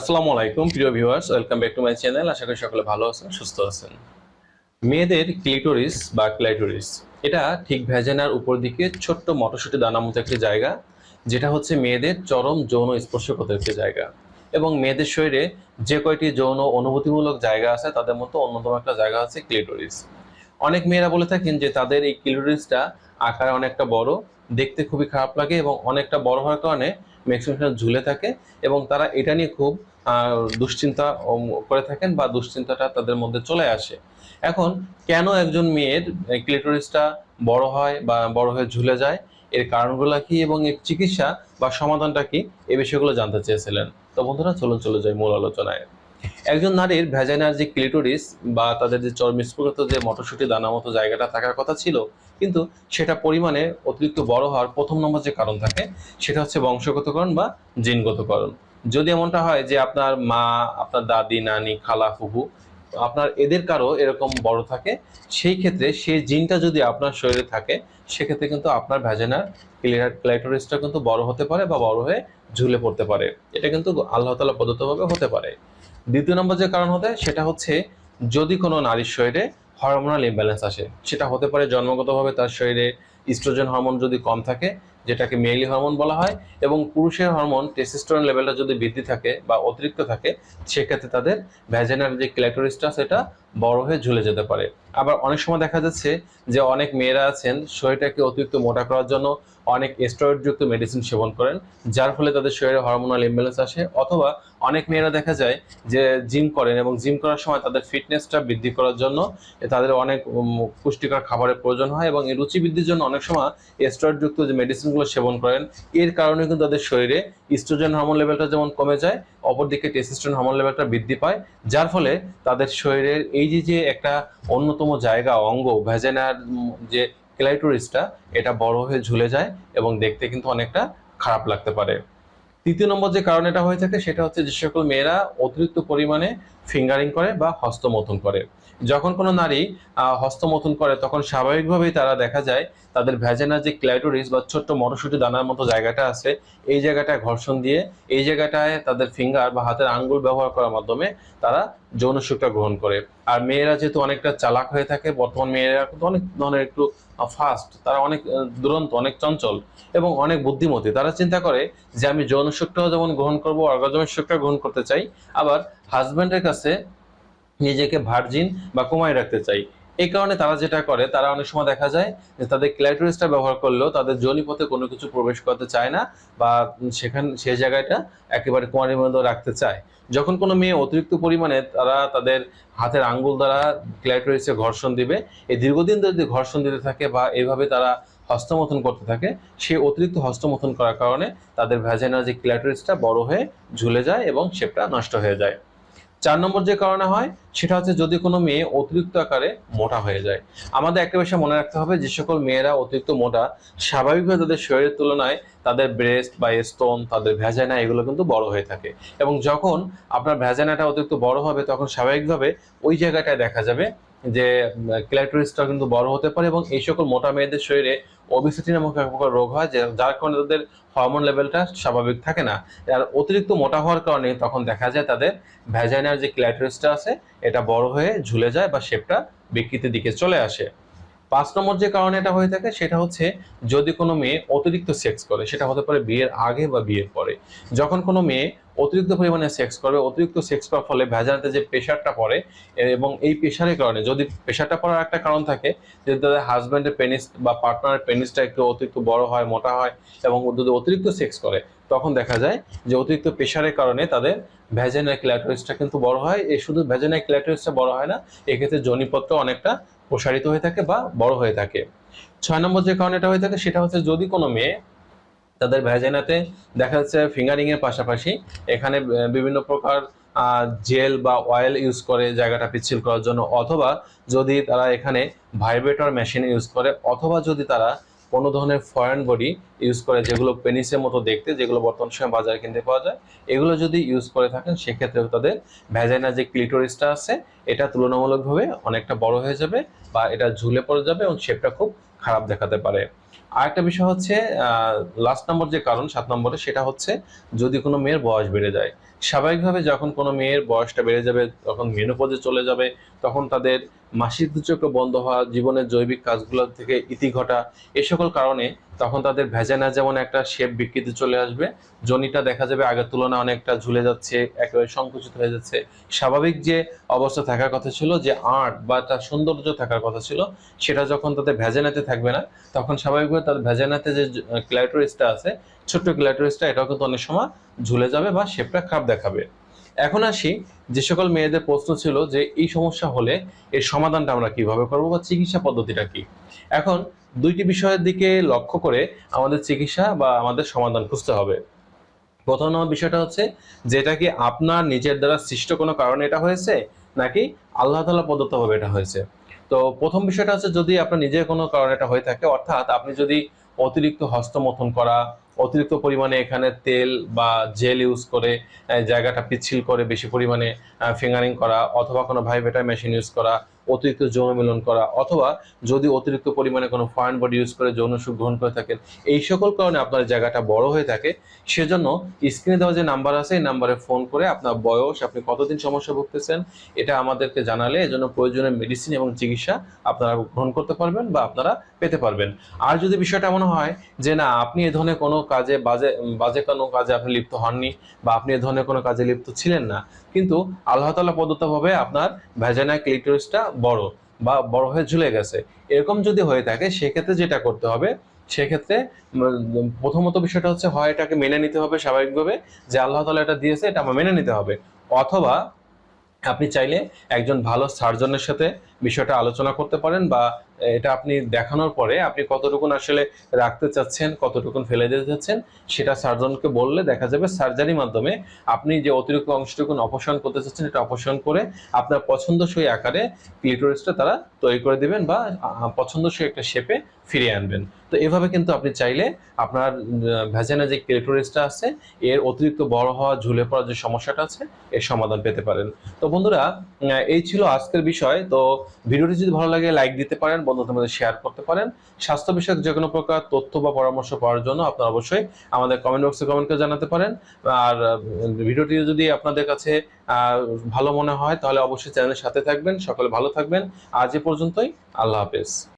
আসসালামু আলাইকুম, প্রিয় viewers welcome back to my channel আশা করি সকলে ভালো আছেন, সুস্থ আছেন। মেয়েদের ক্লিটোরিস বা ক্লাইটোরিস এটা ঠিক ভ্যাজেনার উপর দিকে ছোট্ট মটরশুটি দানা মতো একটি জায়গা, যেটা হচ্ছে মেয়েদের চরম যৌন স্পর্শগত একটি জায়গা। এবং মেয়েদের শরীরে যে কয়টি যৌন অনুভূতিমূলক জায়গা আছে, তাদের মধ্যে অন্যতম একটা জায়গা আছে ক্লিটোরিস অনেক মেয়েরা বলে থাকেন যে তাদের এই ক্লিটোরিসটা আকারে অনেকটা বড়, দেখতে খুবই খারাপ লাগে এবং অনেকটা বড় হওয়ার কারণে ম্যাক্সিমাম ঝুলে থাকে এবং তারা এটা নিয়ে খুব দুশ্চিন্তা করে থাকেন বা দুশ্চিন্তাটা তাদের মধ্যে চলে আসে। এখন কেন একজন মেয়ের ক্লিটোরিসটা বড় হয় বা বড় হয়ে ঝুলে যায়? এর কারণগুলো কি এবং এর চিকিৎসা বা সমাধানটা কি? এই বিষয়গুলো জানতে চেয়েছিলেন। তো বন্ধুরা, চলুন চলে যাই মূল আলোচনায়। একজন নারীর ভ্যাজাইনার যে ক্লিটোরিস বা তাদের যে চর্মিস্ফুরত যে মটরশুটি দানা মতো জায়গাটা থাকার কথা ছিল, কিন্তু সেটা পরিমাণে অতিরিক্ত বড় হওয়ার প্রথম নম্বর যে কারণ থাকে, সেটা হচ্ছে বংশগতকরণ বা জিনগতকরণ। যদি এমনটা হয় যে আপনার মা, আপনার দাদি, নানি, খালা, ফুফু, আপনার এদের কারও এরকম বড় থাকে, সেই ক্ষেত্রে সেই জিনটা যদি আপনার শরীরে থাকে, সেক্ষেত্রে কিন্তু আপনার ভ্যাজেনার ক্লাইটোরিসটা কিন্তু বড় হতে পারে বা বড় হয়ে ঝুলে পড়তে পারে। এটা কিন্তু আল্লাহ তালা প্রদত্তভাবে হতে পারে। দ্বিতীয় নম্বর যে কারণ হতে, সেটা হচ্ছে যদি কোনো নারীর শরীরে হরমোনাল ইমব্যালেন্স আসে, সেটা হতে পারে জন্মগতভাবে তার শরীরে স্ট্রোজেন হরমোন যদি কম থাকে যেটাকে মেইলি হরমোন বলা হয়, এবং পুরুষের হরমোন টেস্টোস্টেরন লেভেলটা যদি বৃদ্ধি থাকে বা অতিরিক্ত থাকে, সেক্ষেত্রে তাদের ভ্যাজেনার যে ক্ল্যাটোরিসটা সেটা বড় হয়ে ঝুলে যেতে পারে। আবার অনেক সময় দেখা যাচ্ছে যে অনেক মেয়েরা আছেন, শরীরটাকে অতিরিক্ত মোটা করার জন্য অনেক স্টেরয়েডযুক্ত মেডিসিন সেবন করেন, যার ফলে তাদের শরীরে হরমোনাল ইমব্যালেন্স আসে, অথবা অনেক মেয়েরা দেখা যায় যে জিম করেন এবং জিম করার সময় তাদের ফিটনেসটা বৃদ্ধি করার জন্য তাদের অনেক পুষ্টিকর খাবারের প্রয়োজন হয় এবং এই রুচি বৃদ্ধির জন্য অনেক সময় স্টেরয়েডযুক্ত যে মেডিসিনগুলো সেবন করেন। এর কারণে কিন্তু তাদের শরীরে ইস্ট্রোজেন হরমোন লেভেলটা যেমন কমে যায়, অপরদিকে টেস্টোস্টেরন হরমোন লেভেলটা বৃদ্ধি পায়, যার ফলে তাদের শরীরের এই যে যে একটা অন্যতম জায়গা, অঙ্গ ভ্যাজেনার যে ক্লাইটোরিসটা এটা বড় হয়ে ঝুলে যায় এবং দেখতে কিন্তু অনেকটা খারাপ লাগতে পারে। তৃতীয় নম্বর যে কারণ এটা হয়ে থাকে, সেটা হচ্ছে যে সকল মেয়েরা অতিরিক্ত পরিমাণে ফিঙ্গারিং করে বা হস্তমথন করে। যখন কোনো নারী হস্তমথন করে, তখন স্বাভাবিকভাবেই তারা দেখা যায় তাদের ভ্যাজেনার যে ক্লাইটোরিস বা ছোট্ট মটরশুটি দানার মতো জায়গাটা আছে, এই জায়গাটায় ঘর্ষণ দিয়ে, এই জায়গাটায় তাদের ফিঙ্গার বা হাতের আঙ্গুল ব্যবহার করার মাধ্যমে তারা যৌন সুখটা গ্রহণ করে। আর মেয়েরা যেহেতু অনেকটা চালাক হয়ে থাকে, বর্তমান মেয়েরা কিন্তু অনেক ধরনের একটু ফাস্ট তারা অনেক দুরন্ত, অনেক চঞ্চল এবং অনেক বুদ্ধিমতী। তারা চিন্তা করে যে আমি যৌন সুখটাও যেমন গ্রহণ করব অর্গাজমের সুখটা গ্রহণ করতে চাই, আবার হাজব্যান্ডের কাছে নিজেকে ভার্জিন বা কমায় রাখতে চাই। এই কারণে তারা যেটা করে, তারা অনেক সময় দেখা যায় যে তাদের ক্লাইটোরিসটা ব্যবহার করলেও তাদের যোনিপথে কোনো কিছু প্রবেশ করতে চায় না বা সেখান, সে জায়গাটা একেবারে কুমারীর মধ্যে রাখতে চায়। যখন কোনো মেয়ে অতিরিক্ত পরিমাণে তারা তাদের হাতের আঙ্গুল দ্বারা ক্লাইটোরিসে ঘর্ষণ দিবে, এই দীর্ঘদিন ধরে যদি ঘর্ষণ দিতে থাকে বা এইভাবে তারা হস্তমথন করতে থাকে, সে অতিরিক্ত হস্তমথন করার কারণে তাদের ভ্যাজেনার যে ক্লাইটোরিসটা বড় হয়ে ঝুলে যায় এবং শেপটা নষ্ট হয়ে যায়। চার নম্বর যে কারণে হয়, সেটা হচ্ছে যদি কোনো মেয়ে অতিরিক্ত আকারে মোটা হয়ে যায়। আমাদের একটা বিষয় মনে রাখতে হবে, যে সকল মেয়েরা অতিরিক্ত মোটা, স্বাভাবিকভাবে তাদের শরীরের তুলনায় তাদের ব্রেস্ট বা স্তন তাদের ভ্যাজানা এগুলো কিন্তু বড় হয়ে থাকে। এবং যখন আপনার ভ্যাজানাটা অতিরিক্ত বড় হবে, তখন স্বাভাবিকভাবে ওই জায়গাটায় দেখা যাবে যে ক্ল্যাটোরিসটা কিন্তু বড় হতে পারে এবং এই সকল মোটা মেয়েদের শরীরে ওবিসিটি নামক এক প্রকার রোগ হয় যার কারণে তাদের হরমোন লেভেলটা স্বাভাবিক থাকে না। আর অতিরিক্ত মোটা হওয়ার কারণে তখন দেখা যায় তাদের ভ্যাজাইনার যে ক্ল্যাটোরিসটা আছে, এটা বড় হয়ে ঝুলে যায় বা শেপটা বিকৃতির দিকে চলে আসে। পাঁচ নম্বর যে কারণে এটা হয়ে থাকে, সেটা হচ্ছে যদি কোনো মেয়ে অতিরিক্ত সেক্স করে, সেটা হতে পারে বিয়ের আগে বা বিয়ের পরে। যখন কোনো মেয়ে অতিরিক্ত পরিমাণে সেক্স করবে, অতিরিক্ত সেক্স করার ফলে ভ্যাজানাতে যে প্রেশারটা পড়ে, এবং এই প্রেশারের কারণে যদি প্রেশারটা পড়ার একটা কারণ থাকে, যে তাদের হাজব্যান্ডের পেনিস বা পার্টনারের পেনিসটা একটু অতিরিক্ত বড় হয়, মোটা হয়, এবং যদি অতিরিক্ত সেক্স করে, তখন দেখা যায় যে অতিরিক্ত প্রেশারের কারণে তাদের ভ্যাজেনাল ক্ল্যাটোরিসটা কিন্তু বড় হয়। এই শুধু ভ্যাজেনাল ক্ল্যাটোরিসটা বড় হয় না, এক্ষেত্রে জনিপত্র অনেকটা প্রসারিত হয়ে থাকে বা বড় হয়ে থাকে। ছয় নম্বর যে কারণে এটা হয়ে থাকে, সেটা হচ্ছে যদি কোনো মেয়ে তাদের ভ্যাজেনাতে দেখা যাচ্ছে ফিঙ্গারিং এর পাশাপাশি এখানে বিভিন্ন প্রকার জেল বা অয়েল ইউজ করে জায়গাটা পিচ্ছিল করার জন্য, অথবা যদি তারা এখানে ভাইব্রেটর মেশিন ইউজ করে, অথবা যদি তারা কোনো ধরনের ফরেন বডি ইউজ করে, যেগুলো পেনিসের মতো দেখতে, যেগুলো বর্তমান সময় বাজারে কিনতে পাওয়া যায়, এগুলো যদি ইউজ করে থাকেন সেক্ষেত্রে তাদের ভ্যাজাইনা যে ক্লিটোরিসটা আছে, এটা তুলনামূলকভাবে অনেকটা বড় হয়ে যাবে বা এটা ঝুলে পড়ে যাবে এবং শেপটা খুব খারাপ দেখাতে পারে। আরেকটা বিষয় হচ্ছে লাস্ট নম্বর যে কারণ, সাত নম্বরে, সেটা হচ্ছে যদি কোনো মেয়ের বয়স বেড়ে যায় স্বাভাবিকভাবে যখন কোনো মেয়ের বয়সটা বেড়ে যাবে, তখন মেনোপজে চলে যাবে, তখন তাদের মাসিক দুচক্র বন্ধ হওয়া, জীবনের জৈবিক কাজগুলো থেকে ইতি ঘটা, এ সকল কারণে তখন তাদের ভেজানা যেমন একটা শেপ বিকৃতি চলে আসবে, জনিটা দেখা যাবে আগের তুলনায় অনেকটা ঝুলে যাচ্ছে, একেবারে সংকুচিত হয়ে যাচ্ছে। স্বাভাবিক যে অবস্থা থাকার কথা ছিল, যে আর্ট বা তার সৌন্দর্য থাকার কথা ছিল, সেটা যখন তাদের ভেজানাতে থাকবে না, তখন স্বাভাবিকভাবে তাদের ভেজানাতে যে ক্ল্যাটোরিসটা আছে ছোট্ট ক্ল্যাটোরিসটা এটাও কিন্তু অনেক সময় ঝুলে যাবে বা শেপটা খারাপ দেখাবে। এখন আসি যে সকল মেয়েদের প্রশ্ন ছিল যে এই সমস্যা হলে এর সমাধানটা আমরা কীভাবে করব বা চিকিৎসা পদ্ধতিটা কি? এখন দুইটি বিষয়ের দিকে লক্ষ্য করে আমাদের চিকিৎসা বা আমাদের সমাধান খুঁজতে হবে। প্রথম নম্বর বিষয়টা হচ্ছে, যেটা কি আপনার নিজের দ্বারা সৃষ্ট কোনো কারণে এটা হয়েছে, নাকি আল্লাহ তালা প্রদত্তভাবে এটা হয়েছে? তো প্রথম বিষয়টা হচ্ছে, যদি আপনার নিজের কোনো কারণে এটা হয়ে থাকে, অর্থাৎ আপনি যদি অতিরিক্ত হস্তমথন করা অতিরিক্ত পরিমাণে এখানে তেল বা জেল ইউজ করে জায়গাটা পিচ্ছিল করে, বেশি পরিমাণে ফিঙ্গারিং করা, অথবা কোনো ভাইব্রেটার মেশিন ইউজ করা অতিরিক্ত যৌন মিলন করা, অথবা যদি অতিরিক্ত পরিমাণে কোনো ফরেন বডি ইউজ করে যৌন সুখ গ্রহণ করে থাকেন, এই সকল কারণে আপনার জায়গাটা বড় হয়ে থাকে। সেজন্য স্ক্রিনে দেওয়া যে নাম্বার আছে, এই নাম্বারে ফোন করে আপনার বয়স, আপনি কতদিন সমস্যা ভুগতেছেন, এটা আমাদেরকে জানালে এজন্য প্রয়োজনীয় মেডিসিন এবং চিকিৎসা আপনারা গ্রহণ করতে পারবেন বা আপনারা পেতে পারবেন। আর যদি বিষয়টা এমন হয় যে না, আপনি এ ধরনের কোনো কাজে বাজে বাজে কোনো কাজে আপনি লিপ্ত হননি বা আপনি এ ধরনের কোনো কাজে লিপ্ত ছিলেন না, কিন্তু আল্লাহ তালা প্রদত্তভাবে আপনার ভ্যাজানা ক্লিটোরিসটা বড় বা বড় হয়ে ঝুলে গেছে। এরকম যদি হয়ে থাকে, সেক্ষেত্রে যেটা করতে হবে, সেক্ষেত্রে প্রথমত বিষয়টা হচ্ছে হয় এটাকে মেনে নিতে হবে স্বাভাবিকভাবে যে আল্লাহ তালা এটা দিয়েছে, এটা আমার মেনে নিতে হবে। অথবা আপনি চাইলে একজন ভালো সার্জনের সাথে বিষয়টা আলোচনা করতে পারেন বা এটা আপনি দেখানোর পরে আপনি কতটুকুন আসলে রাখতে চাচ্ছেন, কতটুকুন ফেলে দিতে চাচ্ছেন, সেটা সার্জনকে বললে দেখা যাবে সার্জারির মাধ্যমে আপনি যে অতিরিক্ত অংশটুকুন অপসারণ করতে চাচ্ছেন এটা অপসারণ করে আপনার পছন্দসই আকারে ক্লিটোরিসটা তারা তৈরি করে দিবেন বা পছন্দসই একটা শেপে ফিরিয়ে আনবেন। তো এভাবে কিন্তু আপনি চাইলে আপনার ভ্যাজানা যে ক্লিটোরিসটা আছে, এর অতিরিক্ত বড় হওয়া, ঝুলে পড়ার যে সমস্যাটা আছে, এর সমাধান পেতে পারেন। তো বন্ধুরা এই ছিল আজকের বিষয়। তো ভিডিওটি যদি ভালো লাগে লাইক দিতে পারেন, বন্ধুদের মধ্যে শেয়ার করতে পারেন। স্বাস্থ্য বিষয়ক যে কোনো প্রকার তথ্য বা পরামর্শ পাওয়ার জন্য আপনারা অবশ্যই আমাদের কমেন্ট বক্সে কমেন্ট করে জানাতে পারেন। আর ভিডিওটি যদি আপনাদের কাছে ভালো মনে হয়, তাহলে অবশ্যই চ্যানেলের সাথে থাকবেন। সকলে ভালো থাকবেন। আজ এ পর্যন্তই। আল্লাহ হাফেজ।